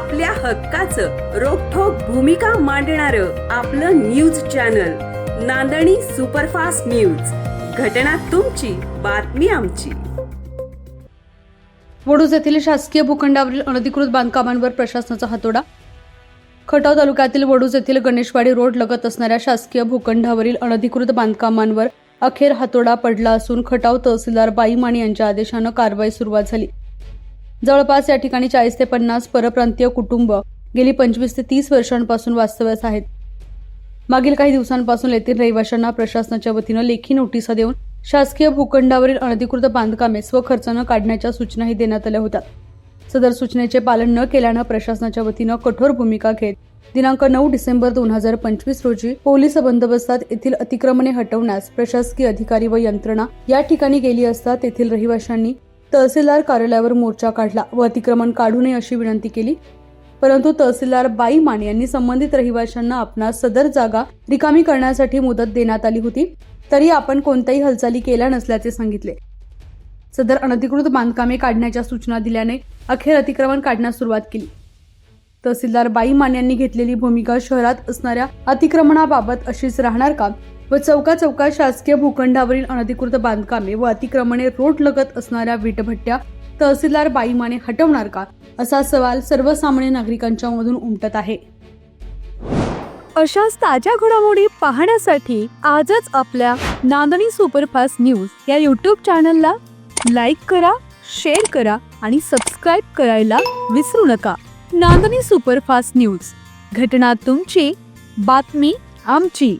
आपल्या हक्काचं रोखोक भूमिका मांडणार आपलं news channel Nandani superfast news. घटना तुमची बातमी आमची. वडूज येथील शासकीय भूखंडावरील अनधिकृत बांधकामांवर प्रशासनाचा हातोडा? खटाव तालुक्यातील वडूज येथील गणेशवाडी रोड लगत असणाऱ्या शासकीय भूखंडावरील अनधिकृत बांधकामांवर अखेर हातोडा पडला असून खटाव तहसीलदार बाई माने यांच्या आदेशानं कारवाई सुरुवात झाली. जवळपास या ठिकाणी चाळीस ते पन्नास परप्रांतीय कुटुंब गेली पंचवीस ते तीस वर्षांपासून वास्तव्यास आहेत. मागील काही दिवसांपासून येथील रहिवाशांना प्रशासनाच्या वतीनं लेखी नोटिसा देऊन शासकीय भूखंडावरील अनधिकृत बांधकामे स्वखर्चानं काढण्याच्या सूचनाही देण्यात आल्या होत्या. सदर सूचनेचे पालन न केल्यानं प्रशासनाच्या वतीनं कठोर भूमिका घेत दिनांक नऊ डिसेंबर दोन हजार पंचवीस रोजी पोलीस बंदोबस्तात येथील अतिक्रमणे हटवण्यास प्रशासकीय अधिकारी व यंत्रणा या ठिकाणी गेली असता तेथील रहिवाशांनी तहसीलदार कार्यालयावर मोर्चा काढला व अतिक्रमण काढू नये अशी विनंती केली. परंतु तहसीलदार बाई माने यांनी संबंधित रहिवाशांना आपणास सदर जागा रिकामी करण्यासाठी मुदत देण्यात आली होती. तरी आपण कोणत्याही हालचाली केल्या नसल्याचे सांगितले. सदर अनधिकृत बांधकामे काढण्याच्या सूचना दिल्याने अखेर अतिक्रमण काढण्यास सुरुवात केली. तहसीलदार बाई मान यांनी घेतलेली भूमिका शहरात असणाऱ्या अतिक्रमणाबाबत अशीच राहणार का? व चौकाचौका शासकीय भूखंडावरील अनधिकृत बांधकामे व अतिक्रमणे रोड लगत असणाऱ्या वीटभट्ट्या तहसीलदार बाईमाने हटवणार का असा सवाल सर्वसामान्य नागरिकांच्या मधून उमटत आहे. अशाच ताज्या घडामोडी पाहण्यासाठी आजच आपल्या नांदणी सुपरफास्ट न्यूज या यूट्यूब चॅनलला लाईक करा शेअर करा आणि सबस्क्राईब करायला विसरू नका. Nandani superfast news. घटना तुमची बातमी आमची.